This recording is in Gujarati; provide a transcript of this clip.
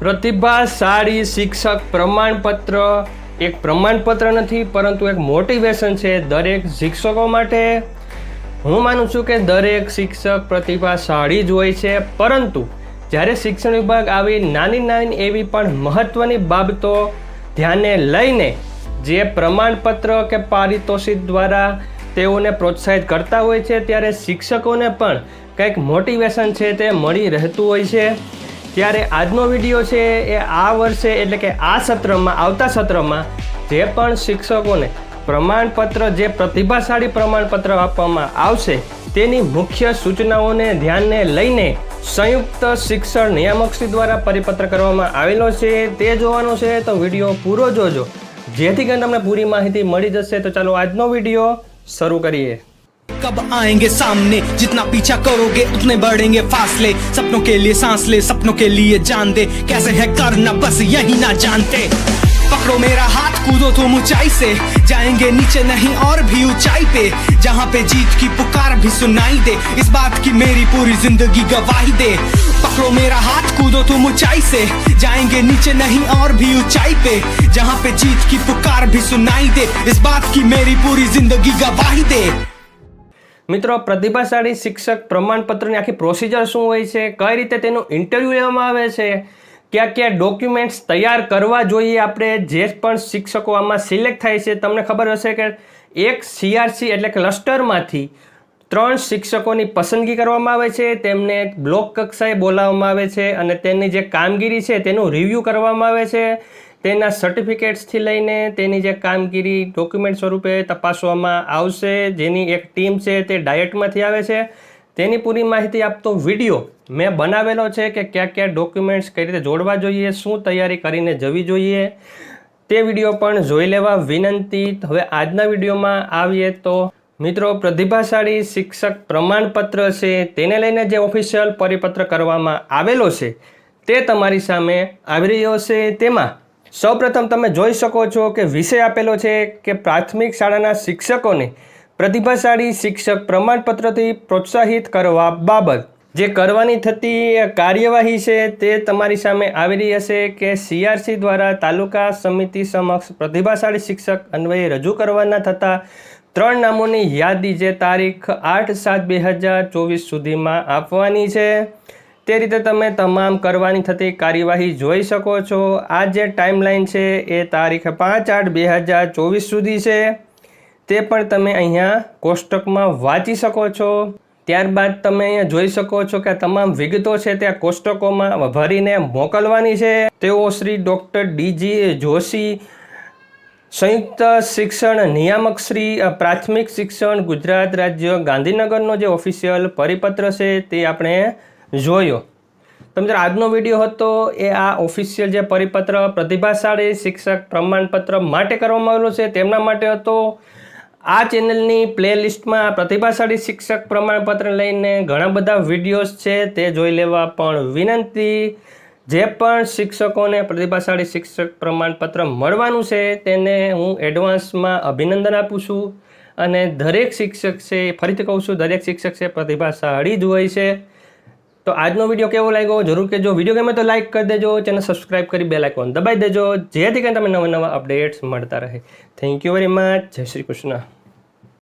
પ્રતિભાશાળી શિક્ષક પ્રમાણપત્ર. એક પ્રમાણપત્ર નથી, પરંતુ એક મોટિવેશન છે દરેક શિક્ષકો માટે. હું માનું છું કે દરેક શિક્ષક પ્રતિભાશાળી જ હોય છે, પરંતુ જ્યારે શિક્ષણ વિભાગ આવી નાની નાની એવી પણ મહત્ત્વની બાબતો ધ્યાને લઈને જે પ્રમાણપત્ર કે પારિતોષિક દ્વારા તેઓને પ્રોત્સાહિત કરતા હોય છે, ત્યારે શિક્ષકોને પણ કંઈક મોટિવેશન છે તે મળી રહેતું હોય છે. ત્યારે આજનો વીડિયો છે એ આ વર્ષે એટલે કે આ સત્રમાં, આવતા સત્રમાં જે પણ શિક્ષકોને પ્રમાણપત્ર, જે પ્રતિભાશાળી પ્રમાણપત્ર આપવામાં આવશે, તેની મુખ્ય સૂચનાઓને ધ્યાને લઈને સંયુક્ત શિક્ષણ નિયામકશ્રી દ્વારા પરિપત્ર કરવામાં આવેલો છે. તે જોવાનો છે તો વીડિયો પૂરો જોજો. જેથી કરીને તમને પૂરી માહિતી મળી જશે. તો ચાલો આજનો વીડિયો શરૂ કરીએ. कब आएँगे सामने? जितना पीछा करोगे, उतने बढ़ेंगे फासले। सपनों के लिए सांस ले, सपनों के लिए जान दे। कैसे है करना, बस यही ना जानते। पकड़ो मेरा हाथ, कूदो तुम ऊंचाई से। जाएँगे नीचे नहीं, और भी ऊंचाई पे। जहाँ पे जीत की पुकार भी सुनाई दे। इस बात की मेरी पूरी ज़िंदगी गवाही दे। पकड़ो मेरा हाथ, कूदो तुम ऊंचाई से। जाएँगे नीचे नहीं, और भी ऊंचाई पे। जहाँ पे जीत की पुकार भी सुनाई दे। इस बात की मेरी पूरी ज़िंदगी गवाही दे। મિત્રો, પ્રતિભાશાળી શિક્ષક પ્રમાણપત્રની આખી પ્રોસિજર શું હોય છે? કઈ રીતે તેનું ઇન્ટરવ્યૂ લેવામાં આવે છે? ક્યાં ક્યાં ડોક્યુમેન્ટ્સ તૈયાર કરવા જોઈએ આપણે? જે પણ શિક્ષકો આમાં સિલેક્ટ થાય છે, તમને ખબર હશે કે એક સીઆરસી એટલે કે ક્લસ્ટરમાંથી ત્રણ શિક્ષકોની પસંદગી કરવામાં આવે છે. તેમને બ્લોક કક્ષાએ બોલાવવામાં આવે છે અને તેની જે કામગીરી છે તેનું રિવ્યૂ કરવામાં આવે છે. તેના સર્ટિફિકેટ્સથી લઈને તેની જે કામગીરી ડોક્યુમેન્ટ સ્વરૂપે તપાસવામાં આવશે, જેની એક ટીમ છે તે ડાયટમાંથી આવે છે. તેની પૂરી માહિતી આપતો વીડિયો મેં બનાવેલો છે કે કયા કયા ડોક્યુમેન્ટ્સ કઈ રીતે જોડવા જોઈએ, શું તૈયારી કરીને જવી જોઈએ, તે વીડિયો પણ જોઈ લેવા વિનંતી. હવે આજના વિડીયોમાં આવીએ તો મિત્રો પ્રતિભાશાળી શિક્ષક પ્રમાણપત્ર છે તેને લઈને જે ઓફિશિયલ પરિપત્ર કરવામાં આવેલો છે તે તમારી સામે આવી રહ્યો છે. તેમાં સૌપ્રથમ તમે જોઈ શકો છો કે વિષય આપેલો છે કે પ્રાથમિક શાળાના શિક્ષકોને પ્રતિભાશાળી શિક્ષક પ્રમાણપત્રથી પ્રોત્સાહિત કરવા બાબત. જે કરવાની થતી કાર્યવાહી છે તે તમારી સામે આવી રહી હશે કે સીઆરસી દ્વારા તાલુકા સમિતિ સમક્ષ પ્રતિભાશાળી શિક્ષક અન્વયે રજૂ કરવાના થતા ત્રણ નામોની યાદી જે તારીખ આઠ સાત બે હજાર ચોવીસ સુધીમાં આપવાની છે. તે રીતે તમે તમામ કરવાની થતી કાર્યવાહી જોઈ શકો છો. આ જે ટાઈમલાઈન છે એ તારીખ પાંચ આઠ બે હજાર ચોવીસ સુધી છે. તે પણ તમે અહીંયા કોષ્ટકમાં વાંચી શકો છો. ત્યારબાદ તમે અહીંયા જોઈ શકો છો કે તમામ વિગતો છે તે કોષ્ટકોમાં ભરીને મોકલવાની છે. તેઓ શ્રી ડૉક્ટર ડીજી જોશી, સંયુક્ત શિક્ષણ નિયામક શ્રી પ્રાથમિક શિક્ષણ ગુજરાત રાજ્ય ગાંધીનગરનો જે ઓફિશિયલ પરિપત્ર છે તે આપણે જોયો. તમે મિત્રો, આજનો વીડિયો હતો એ આ ઓફિશિયલ જે પરિપત્ર પ્રતિભાશાળી શિક્ષક પ્રમાણપત્ર માટે કરવામાં આવેલો છે. તેમના માટે હતો આ ચેનલની પ્લેલિસ્ટમાં પ્રતિભાશાળી શિક્ષક પ્રમાણપત્ર લઈને ઘણા બધા વિડીયોઝ છે. તે જોઈ લેવા પણ વિનંતી. જે પણ શિક્ષકોને પ્રતિભાશાળી શિક્ષક પ્રમાણપત્ર મળવાનું છે, તેને હું એડવાન્સમાં અભિનંદન આપું છું અને દરેક શિક્ષક છે ફરીથી કહું છું, દરેક શિક્ષક છે, પ્રતિભાશાળી જ હોય છે. તો આજનો વીડિયો કેવો લાગ્યો? જરૂર કહેજો. વીડિયો ગમે તો લાઈક કરી દેજો. ચેનલ સબસ્ક્રાઈબ કરી બે લાઇકોન દબાઈ દેજો. જેથી કરીને તમે નવા નવા અપડેટ્સ મળતા રહે. થેન્ક યુ વેરી મચ જય શ્રી કૃષ્ણ.